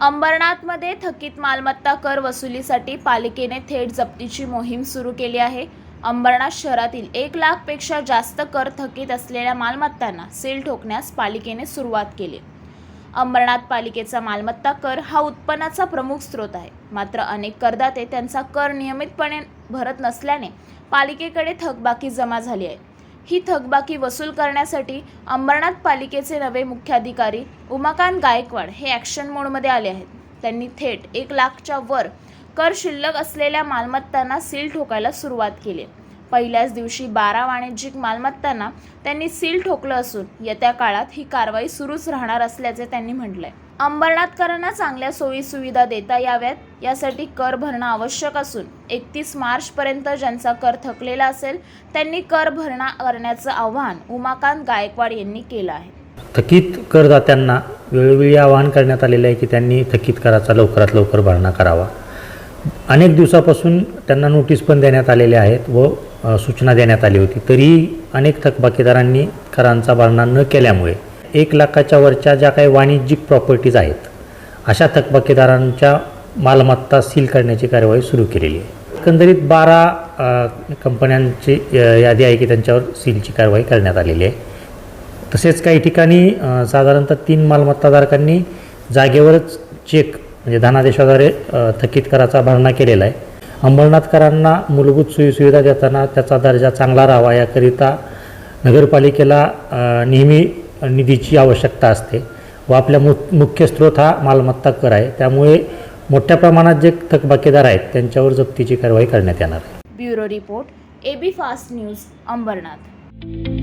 अंबरनाथमध्ये थकीत मालमत्ता कर वसुलीसाठी पालिकेने थेट जप्तीची मोहीम सुरू केली आहे. अंबरनाथ शहरातील एक लाखपेक्षा जास्त कर थकीत असलेल्या मालमत्तांना सील ठोकण्यास पालिकेने सुरुवात केली. अंबरनाथ पालिकेचा मालमत्ता कर हा उत्पन्नाचा प्रमुख स्रोत आहे. मात्र अनेक करदाते त्यांचा कर नियमितपणे भरत नसल्याने पालिकेकडे थकबाकी जमा झाली आहे. ही थकबाकी वसूल करण्यासाठी अंबरनाथ पालिकेचे नवे मुख्याधिकारी उमाकांत गायकवाड हे ॲक्शन मोडमध्ये आले आहेत. त्यांनी थेट एक लाखच्या वर कर शिल्लक असलेल्या मालमत्तांना सील ठोकायला सुरुवात केली. पहिल्याच दिवशी बारा वाणिज्यिक मालमत्तांना त्यांनी सील ठोकलं असून येत्या काळात ही कारवाई सुरूच राहणार असल्याचे त्यांनी म्हटलंय. अंबरनाथकरांना चांगल्या सोयी सुविधा देता याव्यात. यासाठी कर भरणं आवश्यक असून एकतीस मार्चपर्यंत ज्यांचा कर थकलेला असेल त्यांनी कर भरणा करण्याचं आवाहन उमाकांत गायकवाड यांनी केलं आहे. थकीत करदात्यांना वेळोवेळी आवाहन करण्यात आलेलं आहे की त्यांनी थकीत कराचा लवकरात लवकर भरणा करावा. अनेक दिवसापासून त्यांना नोटीस पण देण्यात आलेल्या आहेत व सूचना देण्यात आली होती. तरीही अनेक थकबाकीदारांनी करांचा भरणा न केल्यामुळे एक लाखाच्या वरच्या ज्या काही वाणिज्यिक प्रॉपर्टीज आहेत अशा थकबाकीदारांच्या मालमत्ता सील करण्याची कार्यवाही सुरू केलेली आहे. एकंदरीत बारा कंपन्यांची यादी आहे की त्यांच्यावर सीलची कारवाई करण्यात आलेली आहे. तसेच काही ठिकाणी साधारणतः तीन मालमत्ताधारकांनी जागेवरच चेक म्हणजे धनादेशाद्वारे थकीत कराचा भरणा केलेला आहे. अंबरनाथकरांना मूलभूत सोयीसुविधा देताना त्याचा दर्जा चांगला राहावा याकरिता नगरपालिकेला नेहमी निधीची आवश्यकता असते. व आपल्या मु मुख्य स्रोत हा मालमत्ता कर आहे. त्यामुळे मोठ्या प्रमाणात जे थकबाकीदार आहेत त्यांच्यावर जप्तीची कारवाई करण्यात येणार आहे. Bureau report A B fast news Ambernath.